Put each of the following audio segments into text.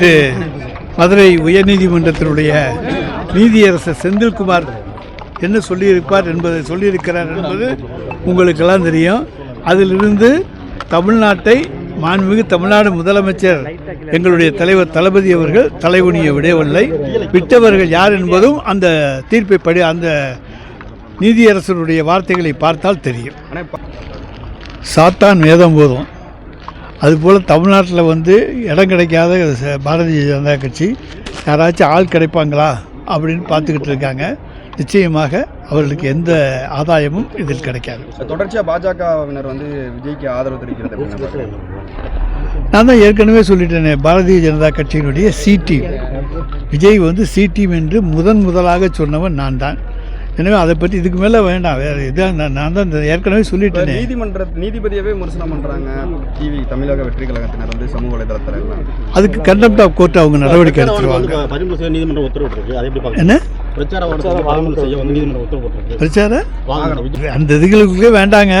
நேற்று மதுரை உயர்நீதிமன்றத்தினுடைய நீதியரசர் செந்தில்குமார் என்ன சொல்லியிருப்பார் என்பதை சொல்லியிருக்கிறார் என்பது உங்களுக்கெல்லாம் தெரியும். அதிலிருந்து தமிழ்நாட்டை மாண்புமிகு தமிழ்நாடு முதலமைச்சர் எங்களுடைய தலைவர் தளபதி அவர்கள் தலைவனிய விடவில்லை. விட்டவர்கள் யார் என்பதும் அந்த தீர்ப்பை படி அந்த நீதியரசருடைய வார்த்தைகளை பார்த்தால் தெரியும். சாத்தான் வேதம் போதும். அதுபோல் தமிழ்நாட்டில் வந்து இடம் கிடைக்காத பாரதிய ஜனதா கட்சி யாராச்சும் ஆள் கிடைப்பாங்களா அப்படின்னு பார்த்துக்கிட்டு இருக்காங்க. நிச்சயமாக அவர்களுக்கு எந்த ஆதாயமும் இதில் கிடைக்காது. தொடர்ச்சியா பாஜகவினர் வந்து விஜய்க்கு ஆதரவு தெரிவிக்கிறது நான் தான் ஏற்கனவே சொல்லிட்டேனே பாரதிய ஜனதா கட்சியினுடைய சி டீம் விஜய் வந்து சி டீம் என்று முதன் முதலாக சொன்னவன் நான் தான். எனவே அதை பற்றி இதுக்கு மேலே வேண்டாம். வேறு இதான் நான் தான் ஏற்கனவே சொல்லிட்டேனே. நீதிமன்ற நீதிபதியவே விமர்சனம் பண்றாங்க. டிவி தமிழக வெற்றி கழகத்தினர் வந்து சமூக வலைதளத்தில் அதுக்கு கண்டெம்ட் ஆஃப் கோர்ட் அவங்க நடவடிக்கை எடுத்துருவாங்க. நீதிமன்றம் உத்தரவு போட்டிருக்கு அதை எப்படி பார்க்க என்ன? பிரச்சார பிரச்சார? அந்த இதுகளுக்குள்ளே வேண்டாங்க.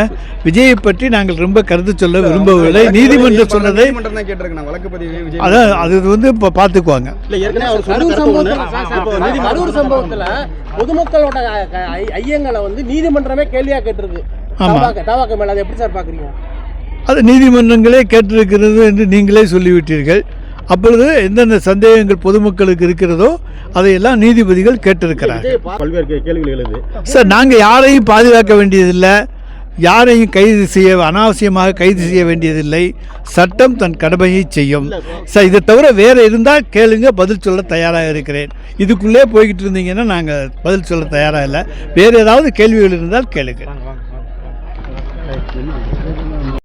விஜயை பற்றி நாங்கள் ரொம்ப கருத்து சொல்ல விரும்பவில்லை. நீதிமன்றம் சொன்னதை நீதிமன்றம் தான் கேட்டிருக்கு நான். வழக்கு பதிவே விஜய் அதான் அது வந்து இப்போ பார்த்துக்குவாங்க சம்பவத்துல சம்பவத்துல பொதுமக்களோட ஐயங்களை வந்து நீதிமன்றமே கேள்வியா கேட்டிருக்கு. ஆமா. தவாக்க தவாக்க மேல அதை எப்படி சார் பாக்குறீங்க? அது நீதிமன்றங்களே கேட்டிருக்கிறது என்று நீங்களே சொல்லிவிட்டீர்கள். அப்பொழுது எந்தெந்த சந்தேகங்கள் பொதுமக்களுக்கு இருக்கிறதோ அதையெல்லாம் நீதிபதிகள் கேட்டிருக்கிறார்கள். சார் நாங்கள் யாரையும் பாதுகாக்க வேண்டியதில்லை. யாரையும் கைது செய்ய அனாவசியமாக கைது செய்ய வேண்டியதில்லை. சட்டம் தன் கடமையை செய்யும். ச இதை தவிர வேறு இருந்தால் கேளுங்க பதில் சொல்ல தயாராக இருக்கிறேன். இதுக்குள்ளே போய்கிட்டு இருந்தீங்கன்னா நாங்கள் பதில் சொல்ல தயாராக இல்லை. வேறு ஏதாவது கேள்விகள் இருந்தால் கேளுங்க.